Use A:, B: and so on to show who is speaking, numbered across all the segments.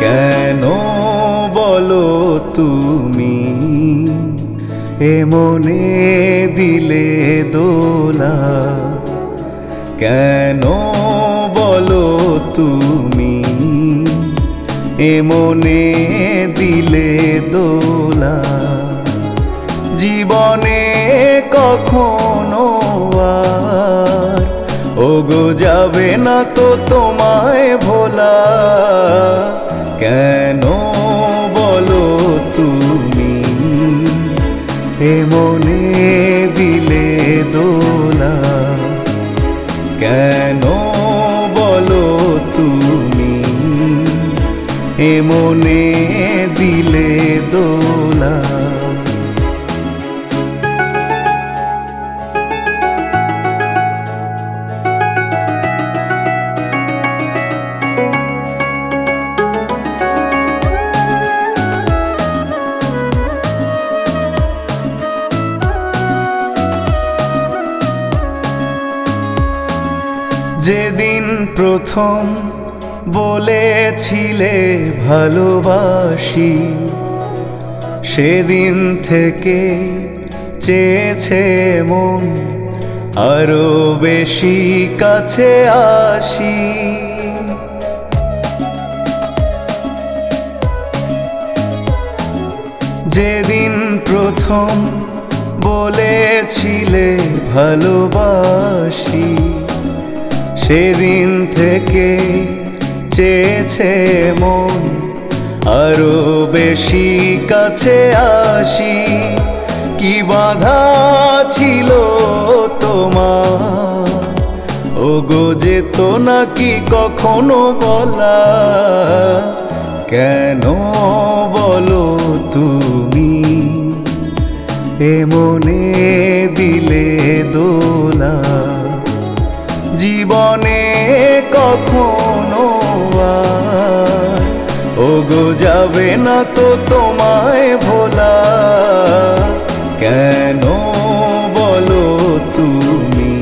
A: কেন বলো তুমি? এমনে দিলে দোলা। কেন বলো তুমি? এমনে দিলে দোলা। জীবনে কখনো আর ওগো যাবে না তো তোমায় ভোলা। দিলে কেন বলো তুমি? এমনে দিলে দোলা যেদিন প্রথম বলেছিলে ভালোবাসি, সেদিন থেকে চেয়েছে মন আরও বেশি কাছে আসি। যেদিন প্রথম বলেছিলে ভালোবাসি সেদিন থেকে চেয়েছে মন আরও বেশি কাছে আসি। কি বাধা ছিল তোমার? ওগো যেত নাকি কখনো বলা? কেন বলো তুমি? এমনে দিলে দোলা। জীবনে কখনো ওগো যাবে না তো তোমায় ভোলা। কেন বলো তুমি?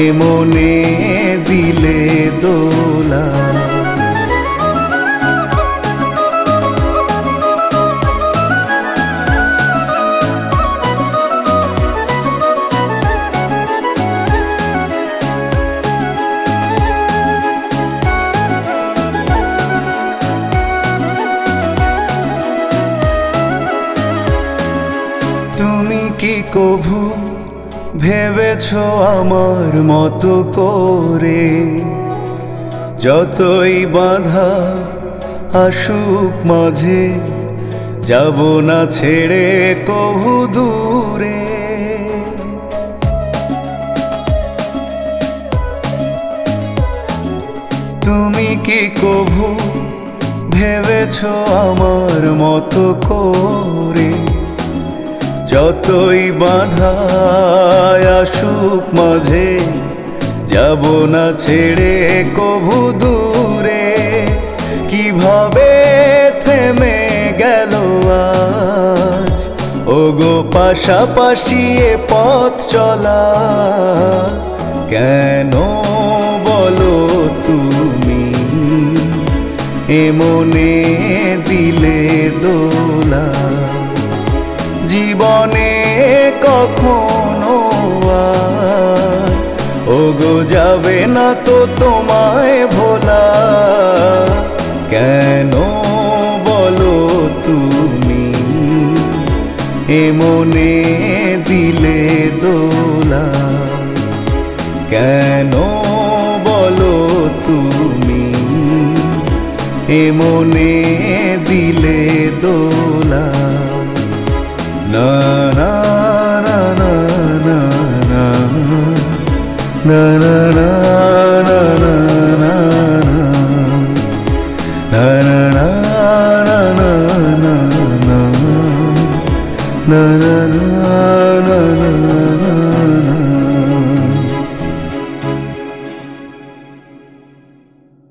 A: এ মনে দিলে দোলা তুমি কি কভু? ভেবেছ আমার মতো করে? যতই বাধা আসুক মাঝে, যাব না ছেড়ে কভু দূরে। তুমি কি কভু? ভেবেছ আমার মতো করে? যতই বাধা আসুক মাঝে, যাব না ছেড়ে, কভু দূরে। কীভাবে থেমে গেল আজ? ওগো পাশাপাশি এ পথ চলা। কেন বলো তুমি? এমনে দিলে দোলা। জীবনে কখনো ওগো, যাবে না তো তোমায় ভোলা। কেন বলো তুমি? এমনে দিলে দোলা। কেন বলো তুমি? এমনে দিলে দোলা। na na na na